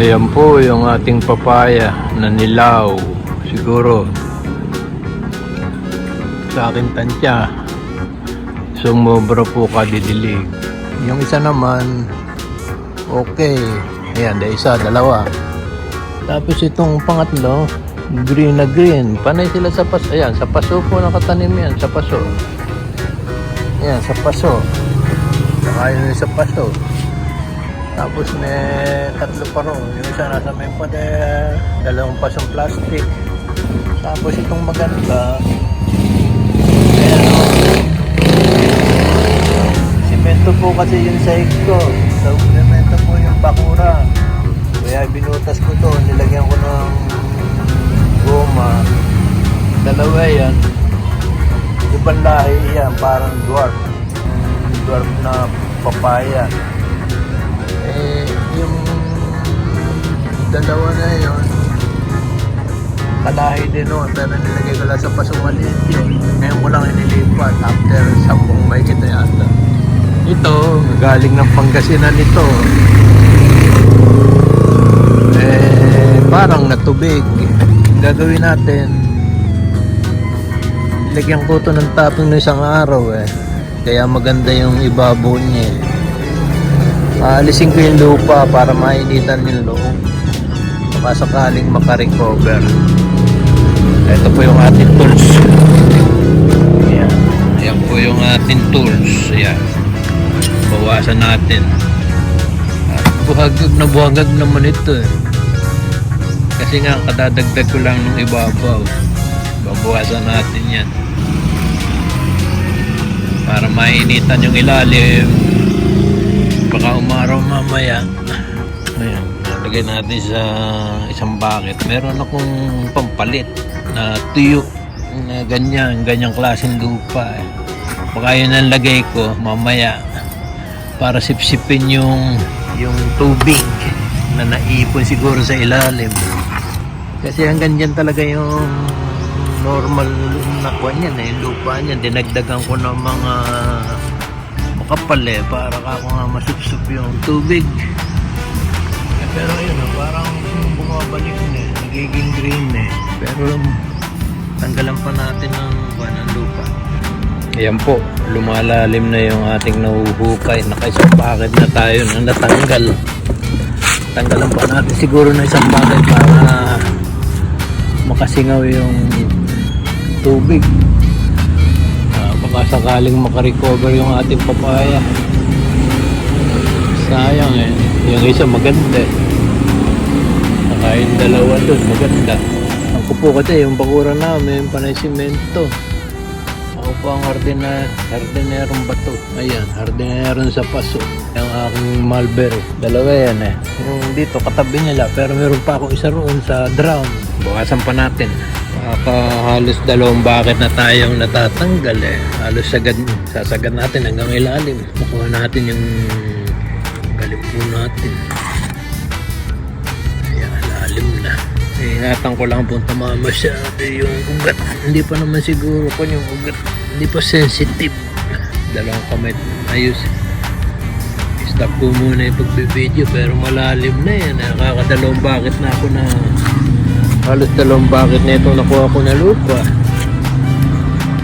Ayan po yung ating papaya na nilaw. Siguro sa akin tansya sumobra po kadidilig. Yung isa naman okay. Ayan, da isa, dalawa. Tapos itong pangatlo, green na green. Panay sila sa paso. Ayan, sa paso po nakatanim yan, sa paso. Ayan, sa paso. Saka sa paso. Tapos may tatlo pa ron. Yung isa nasa may pader, dalawang pasong plastic. Tapos itong maganda. Simento po kasi yung sahig ko. Sa simento po yung bakura. Kaya binutas ko to, nilagyan ko ng goma. Dalawa yan. Ibang lahi yan, parang dwarf. Dwarf na papaya. Dalawa na yun, kalahi din noon, pero nilagay ko lang sa pasong maliit yun. Ngayon ko lang inilipat after sampung may kita yata. Ito, galing ng Pangasinan ito. Eh, parang natubig. Gagawin natin, lagyan ko to ng topping ng isang araw eh. Kaya maganda yung ibabaw niya eh. Aalisin ko yung lupa para mainitan yung loob. Baka sakaling makarecover. Ito po yung ating tools. Ayan. Ayan po yung ating tools. Ayan. Bawasan natin. At buhagag na buhagag naman ito eh. Kasi nga kadadagdag ko lang ng ibabaw. Babawasan natin yan. Para mainitan yung ilalim baka umaraw mamaya ayan lagay natin sa isang bucket meron akong pampalit na tuyo na ganyan ganyang klaseng lupa eh. baka yun ang lagay ko mamaya para sipsipin yung yung tubig na naipon siguro sa ilalim. Kasi hanggang dyan talaga yung normal na kuha niyan eh, lupa niyan. Dinagdagan ko ng mga makapal eh para kako nga masupsup yung tubig pero yun oh, parang bumabalik na eh, nagiging green eh pero tanggalan pa natin ng kuha ng lupa Ayan po, lumalalim na yung ating nahuhukay. Nakaisang bucket na tayo na natanggal. Tanggalan pa natin siguro na isang bucket para makasingaw yung tubig. Ah, baka sakaling makarecover yung ating papaya. Sayang eh. Yung isa maganda eh. Yung dalawa doon maganda. Ang kupo kasi yung bakura namin, panay simento. Ako po ang hardina, hardinerong bato. Ayan, hardinerong sa paso. Yung aking mulberry. Dalawa yan eh. Yung dito, katabi nila. Pero meron pa akong isa roon sa drum. Bukasan pa natin. Baka halos dalawang bakit na tayong natatanggal eh. Halos sagad, sasagad natin hanggang ilalim. Makuha natin yung galing po natin. Ayan, lalim na. Ingatan ko lang po tumama siya yung ugat. Hindi pa naman siguro ko yung ugat. Hindi pa sensitive. Dalawang kamay ayos. Stop ko muna yung pagbibideo pero malalim na yan. Nakakadalawang bakit na ako na halos dalawang bakit na itong nakuha ko na lupa.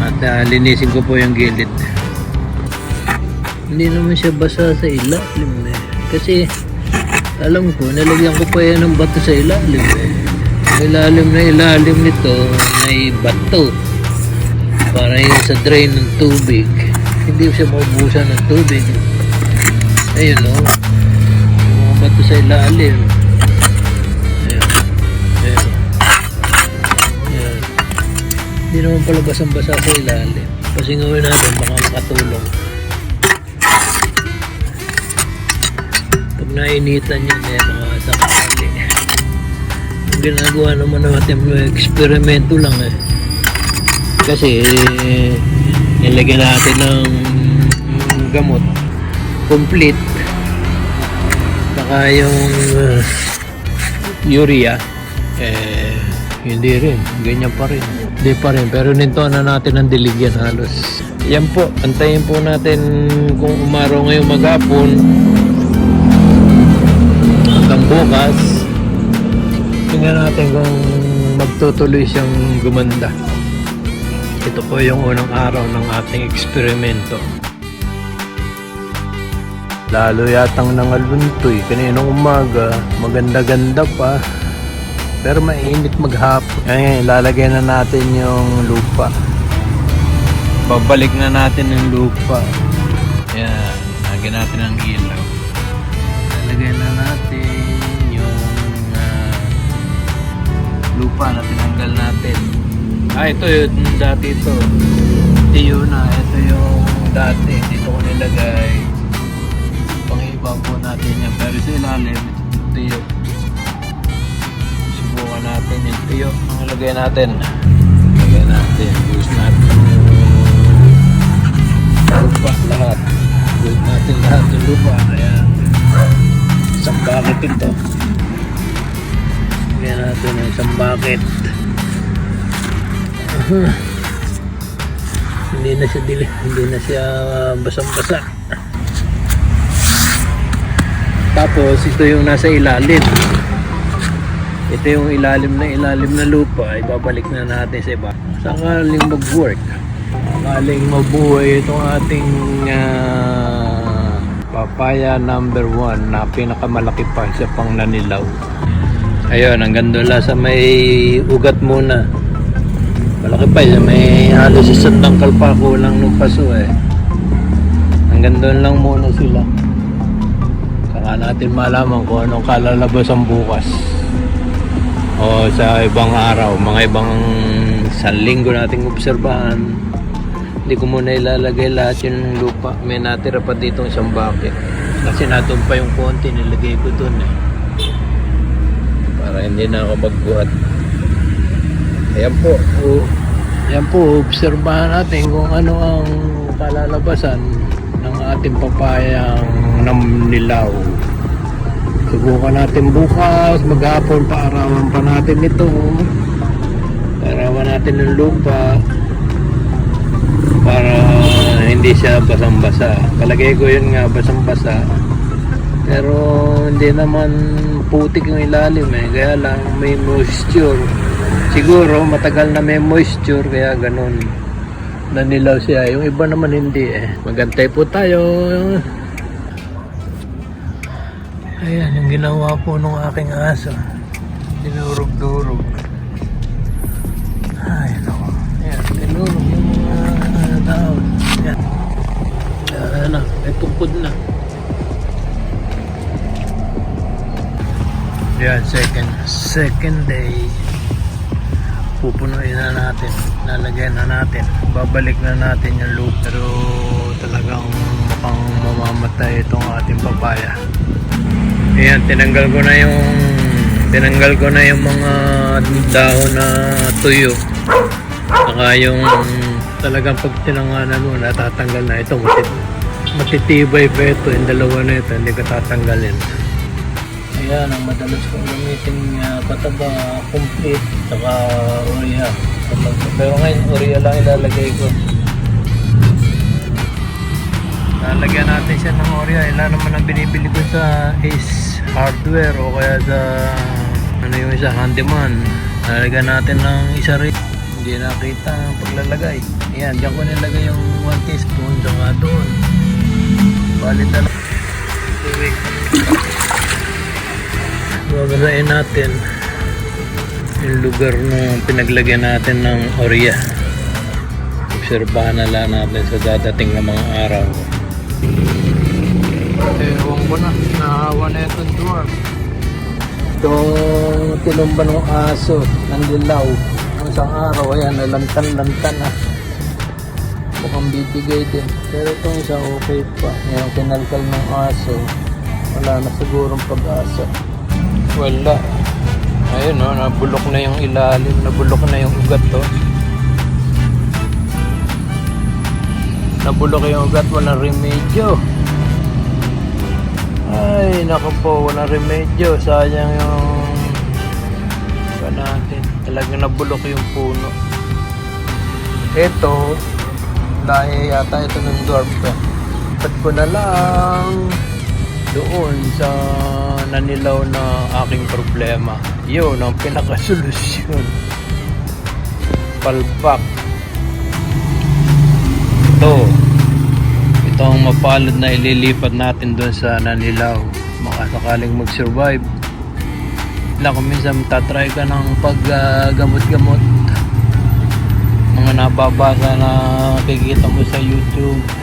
At ah, linisin ko po yung gilid. Hindi naman siya basa sa ilalim eh. Kasi alam ko, nalagyan ko pa yan ng bato sa ilalim eh. Ilalim na ilalim nito may bato. Para yun sa drain ng tubig. Hindi siya maubusan ng tubig. Ayun o. Mga bato sa ilalim. Ayun. Ayun. Ayun. Hindi naman pala basang-basa sa ilalim. Pasingawin natin baka makatulong. Nainitan yan eh, mga sakali. Ang ginagawa naman natin, eksperimento lang eh. Kasi, eh, nilagyan natin ng gamot. Complete. Saka yung uh, urea, eh, hindi rin. Ganyan pa rin. Hindi pa rin. Pero ninto na natin ang diligyan halos. Yan po. Antayin po natin kung umaraw ngayong maghapon bukas Tingnan natin kung magtutuloy siyang gumanda. Ito po yung unang araw ng ating eksperimento. Lalo yatang nangaluntoy. Kaninang umaga, maganda-ganda pa. Pero mainit maghapon. Ngayon, lalagay na natin yung lupa. Babalik na natin yung lupa. Yan, lagyan natin ang ilaw. Lalagay na natin lupa na tinanggal natin. Ah, ito yung dati ito. Tiyo na. Ito yung dati. Dito ko nilagay. Pangiba po natin yan. Pero sa ilalim, ito tiyo. Subukan natin yung tiyo. Ang lagay natin. Lagay natin. Boost natin lupa lahat. Boost natin lahat yung lupa. Kaya isang bucket ito. Lagyan natin yung isang bucket. hindi na siya dili, hindi na siya basang-basa. Tapos ito yung nasa ilalim. Ito yung ilalim na ilalim na lupa, ibabalik na natin sa iba. Sakaling mag-work. Sakaling mabuhay itong ating ah, papaya number one na pinakamalaki pa sa pang nanilaw. Ayun, hanggang doon lang sa may ugat muna. Malaki pa yun. May halos isang tangkal pa kulang nung paso eh. Hanggang doon lang muna sila. Saka natin malaman kung anong kalalabasan bukas. O sa ibang araw, mga ibang sa linggo nating obserbahan. Hindi ko muna ilalagay lahat yung lupa. May natira pa dito isang bucket. Kasi natun pa yung konti, nilagay ko dun eh. Para hindi na ako magbuhat. Ayan po. O, ayan po, obserbahan natin kung ano ang kalalabasan ng ating papayang namnilaw. Subukan natin bukas, maghapon, paarawan pa natin ito. Paarawan natin ng lupa para hindi siya basang-basa. Palagay ko yun nga basang-basa. Pero hindi naman putik yung ilalim eh. Kaya lang may moisture. Siguro matagal na may moisture kaya ganun. Nanilaw siya. Yung iba naman hindi eh. Magantay po tayo. Ayan yung ginawa po nung aking aso. Dinurog-durog. Ay, naku. Ayan, dinurog yung mga uh, dahon. Ayan. Ayan na, may tungkod na. Yan, second, second day. Pupunuin na natin. Lalagyan na natin. Babalik na natin yung loop. Pero talagang mukhang mamamatay itong ating papaya. Ayan, tinanggal ko na yung tinanggal ko na yung mga dahon na tuyo. Saka yung talagang pag tinanganan mo, natatanggal na ito. Matit matitibay pa ito. Yung dalawa na ito, hindi ka tatanggalin. Ayan, ang madalas kong gamitin uh, pataba, complete, saka urea. Pero ngayon, urea lang ilalagay ko. Lalagyan natin siya ng urea. Ilan naman ang binibili ko sa Ace Hardware o kaya sa ano yung isa, Handyman. Lalagyan natin ng isa rin. Hindi nakita ang paglalagay. Ayan, dyan ko nilagay yung 1 teaspoon saka doon. Balit na lang. Tuwing. Babalain natin yung lugar na pinaglagyan natin ng urea. Obserbahan na lang natin sa dadating na mga araw. Ewan ko na, nahawa na itong dwarf. Itong tinumba ng aso, ng dilaw. Ang isang araw, ayan, nalantan-lantan na. Mukhang bibigay din. Pero itong isa okay pa. Yung kinalkal ng aso, wala na sigurong pag-asa. Wala. Ayun no, nabulok na yung ilalim, nabulok na yung ugat to. Nabulok yung ugat, walang remedyo. Ay, naku po, walang remedyo. Sayang yung pa natin. Talagang nabulok yung puno. Ito, dahil yata ito ng dwarf ka. Pat ko na lang. Doon sa nanilaw na aking problema. Yun ang pinakasolusyon. Palpak. Ito. Ito ang mapalad na ililipat natin doon sa nanilaw. Makasakaling mag-survive. Na kung minsan tatry ka ng paggamot-gamot. Mga nababasa na nakikita mo sa YouTube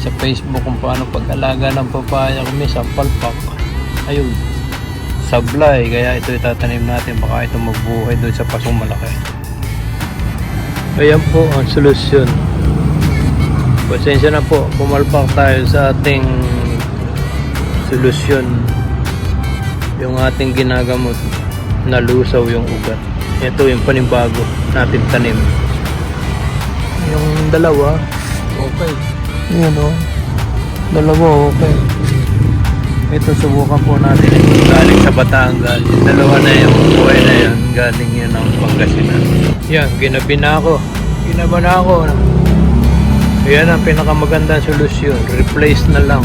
sa Facebook kung paano pag-alaga ng papaya kung minsan palpak ayun. Sablay kaya ito itatanim natin. Baka ito magbuhay doon sa pasong malaki. Ayan po ang solusyon. Pasensya na po. Pumalpak tayo sa ating solusyon. Yung ating ginagamot. Nalusaw yung ugat. Ito yung panibago natin tanim. Yung dalawa okay yan o. Dalawa, okay. Ito, subukan po natin galing sa Batangas. Yung dalawa na yung buhay na yan. Galing yun ng Pangasinan. Yan, ginabi na ako. Ginaba na ako. Yan ang pinakamagandang solusyon. Replace na lang.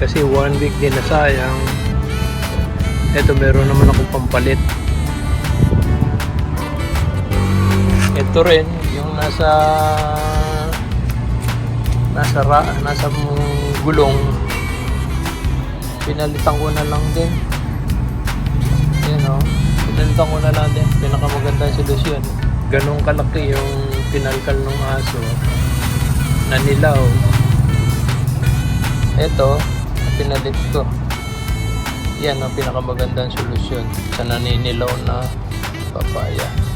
Kasi one week din na sayang. Ito, meron naman akong pampalit. Ito rin, yung nasa nasa ra, nasa gulong. Pinalitan ko na lang din. Yan o pinalitan ko na lang din. Pinakamagandang solusyon. Ganun kalaki yung pinalkal ng aso na nilaw. Eto pinalit ko. Yan ang pinakamagandang solusyon sa naninilaw na papaya